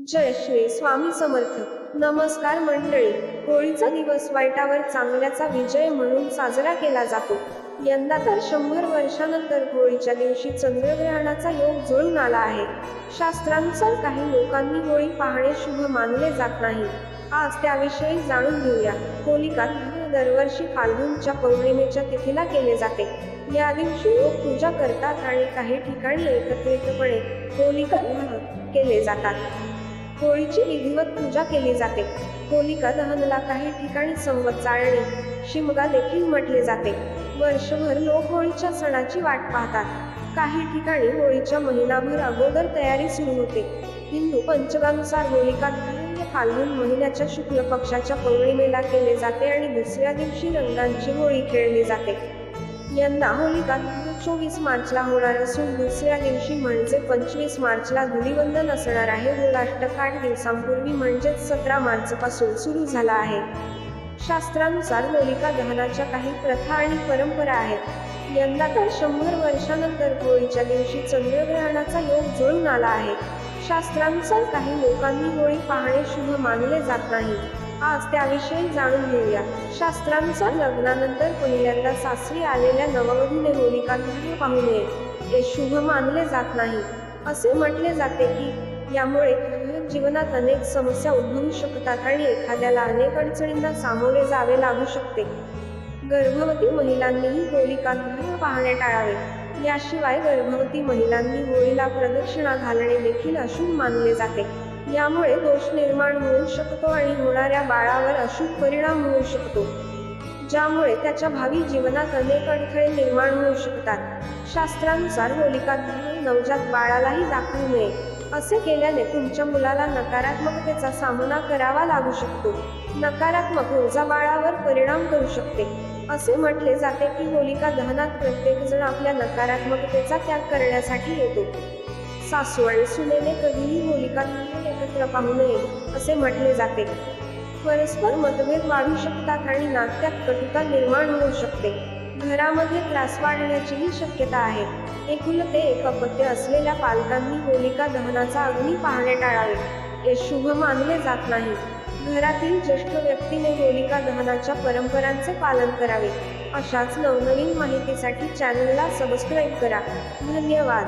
जय श्री स्वामी समर्थ. नमस्कार मंडळी. होळीचा दिवस वाईटावर चांगल्याचा विजय म्हणून साजरा केला जातो. यंदा तर शंभर वर्षानंतर होळीच्या दिवशी चंद्रग्रहणाचा योग जुळून आला आहे. शास्त्रानुसार काही लोकांनी होळी पाहणे शुभ मानले जात नाही. आज त्याविषयी जाणून घेऊया. होलिका दरवर्षी फाल्गुनच्या पौर्णिमेच्या तिथीला केले जाते. या दिवशी लोक पूजा करतात आणि काही ठिकाणी एकत्रितपणे होलिका केले जातात. होळीची विधिवत पूजा केली जाते. होलिका दहनला काही ठिकाणी संवत चाळणी शिमगा देखील म्हटले जाते. वर्षभर लोक होळीच्या सणाची वाट पाहतात. काही ठिकाणी होळीच्या महिनाभर अगोदर तयारी सुरू होते. हिंदू पंचकानुसार होलिका दहन हे फाल्गुन महिन्याच्या शुक्ल पक्षाच्या पौर्णिमेला केले जाते आणि दुसऱ्या दिवशी रंगांची होळी खेळली जाते. यंदा होलिका चोवीस मार्चला होणार असून दुसऱ्या दिवशी म्हणजे पंचवीस मार्चला धुलीवंदन असणार आहे होळाष्टक आठ दिवसांपूर्वी म्हणजेच सतरा मार्चपासून सुरू झाला आहे. शास्त्रानुसार होलिका दहनाच्या काही प्रथा आणि परंपरा आहेत. यंदा तर शंभर वर्षानंतर होळीच्या दिवशी चंद्रग्रहणाचा योग जुळून आला आहे. शास्त्रानुसार काही लोकांनी होळी पाहणे शुभ मानले जात नाही. आज त्याविषयी जाणून घेऊया. शास्त्रानुसार लग्नानंतर पहिल्यांदा सासरी आलेल्या नववधूने होलिका पाहू नये. हे शुभ मानले जात नाही. असे म्हटले जाते की यामुळे जीवनात अनेक समस्या उद्भवू शकतात आणि एखाद्याला अनेक अडचणींना सामोरे जावे लागू शकते. गर्भवती महिलांनीही होलिका पाहणे टाळावे. याशिवाय गर्भवती महिलांनी होळीला प्रदक्षिणा घालणे देखील अशुभ मानले जाते. यामुळे दोष निर्माण होऊ शकतो आणि होणाऱ्या बाळावर अशुभ परिणाम होऊ शकतो ज्यामुळे त्याच्या भावी जीवनात अनेक अडथळे निर्माण होऊ शकतात. शास्त्रानुसार होलिका नवजात बाळालाही दाखवू नये असे केल्याने तुमच्या मुलाला नकारात्मकतेचा सामना करावा लागू शकतो. नकारात्मक ऊर्जा बाळावर परिणाम करू शकते. असे म्हटले जाते की होलिका दहनात प्रत्येक जण आपल्या नकारात्मकतेचा त्याग करण्यासाठी येतो. सासू आणि सुनेने कधीही होलिका दहन एकत्र पाहू नये असे म्हटले जाते. परस्पर मतभेद वाढू शकतात आणि नात्यात कटुता निर्माण होऊ शकते. घरामध्ये त्रास वाढण्याचीही शक्यता आहे. एकुलते एक अपत्य असलेल्या पालकांनी होलिका दहनाचा अग्नी पाहणे टाळावे. हे शुभ मानले जात नाही. घरातील ज्येष्ठ व्यक्तीने होलिका दहनाच्या परंपरांचे पालन करावे. अशाच नवनवीन माहितीसाठी चॅनलला सबस्क्राईब करा. धन्यवाद.